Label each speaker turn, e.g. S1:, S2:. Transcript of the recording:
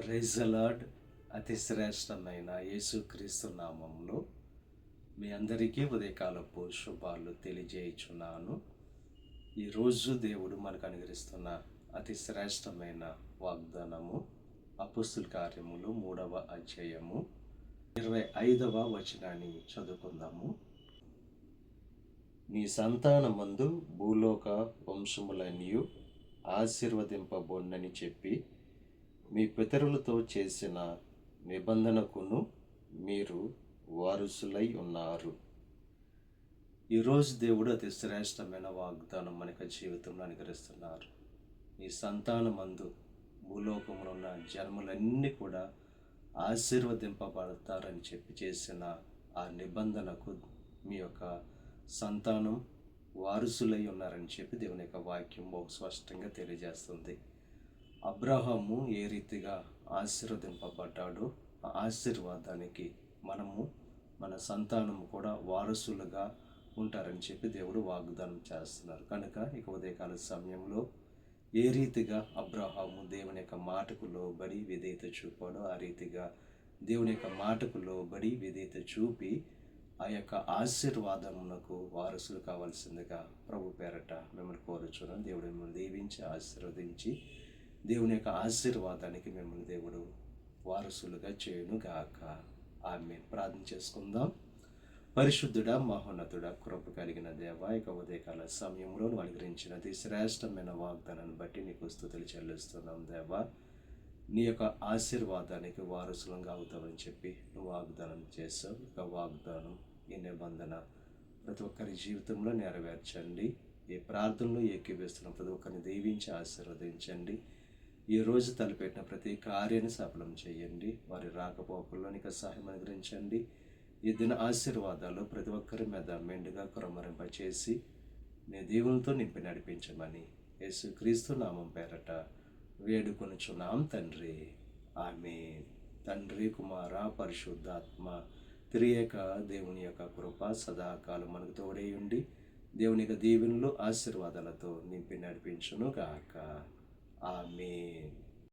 S1: Praise అలాడ్ అతి శ్రేష్టమైన యేసుక్రీస్తు నామంలో మీ అందరికీ ఉదయకాలపు శుభాలు తెలియజేయుచున్నాను. ఈరోజు దేవుడు మనకు అనుగ్రహిస్తున్న అతి శ్రేష్టమైన వాగ్దానము అపుస్తుల కార్యములు మూడవ అధ్యాయము ఇరవై ఐదవ వచనాన్ని చదువుకుందాము. నీ సంతానమందు భూలోక వంశములనియు ఆశీర్వదింపబోండని చెప్పి మీ పితరులతో చేసిన నిబంధనకును మీరు వారసులై ఉన్నారు. ఈరోజు దేవుడు అతి శ్రేష్టమైన వాగ్దానం మనకు జీవితంలో అనుకరిస్తున్నారు ఈ సంతానమందు భూలోకంలో ఉన్న జన్మలన్నీ కూడా ఆశీర్వదింపబడతారని చెప్పి చేసిన ఆ నిబంధనకు మీ యొక్క సంతానం వారసులై ఉన్నారని చెప్పి దేవుని యొక్క వాక్యం బహు స్పష్టంగా తెలియజేస్తుంది. అబ్రహము ఏ రీతిగా ఆశీర్వదింపబడ్డాడో ఆ ఆశీర్వాదానికి మనము మన సంతానము కూడా వారసులుగా ఉంటారని చెప్పి దేవుడు వాగ్దానం చేస్తున్నారు. కనుక ఇక ఉదయకాల సమయంలో ఏ రీతిగా అబ్రహాము దేవుని యొక్క మాటకు లోబడి విధేయత చూపాడో ఆ రీతిగా దేవుని యొక్క మాటకు లోబడి విధేయత చూపి ఆ యొక్క ఆశీర్వాదమునకు వారసులు కావాల్సిందిగా ప్రభు పేరట మిమ్మల్ని కోరుచున్నాను దేవుడు మిమ్మల్ని దీవించి ఆశీర్వదించి దేవుని యొక్క ఆశీర్వాదానికి మిమ్మల్ని దేవుడు వారసులుగా చేయును గాక ఆమె ప్రార్థన చేసుకుందాం. పరిశుద్ధుడా మహోన్నతుడా కృప కలిగిన దేవ ఇక ఉదయకాల సమయంలో నువ్వు అతి శ్రేష్టమైన వాగ్దానాన్ని బట్టి నీకు స్థుతులు చెల్లిస్తున్నాం దేవా. నీ యొక్క ఆశీర్వాదానికి వారసులంగా అవుతామని చెప్పి నువ్వు వాగ్దానం చేసావు ఇక వాగ్దానం ఈ నిబంధన ప్రతి ఒక్కరి జీవితంలో నెరవేర్చండి. ఈ ప్రార్థనలో ఏకీవేస్తున్న ప్రతి ఒక్కరిని దీవించి ఆశీర్వదించండి. ఈ రోజు తలపెట్టిన ప్రతి కార్యాన్ని సఫలం చేయండి. వారి రాకపోకల్లో నీకు సహాయం అనుగ్రహించండి. ఈ దిన ఆశీర్వాదాలు ప్రతి ఒక్కరి మీద మెండుగా కురమరింపచేసి నీ దేవునితో నింపి నడిపించమని యేసు క్రీస్తు నామం పేరట వేడుకొనుచున్నాం తండ్రి. ఆమె తండ్రి కుమార పరిశుద్ధాత్మ త్రియేక దేవుని యొక్క కృప సదాకాలం మనకు తోడేయుండి దేవుని యొక్క దీవెనలు ఆశీర్వాదాలతో నింపి నడిపించును గాక ఆమె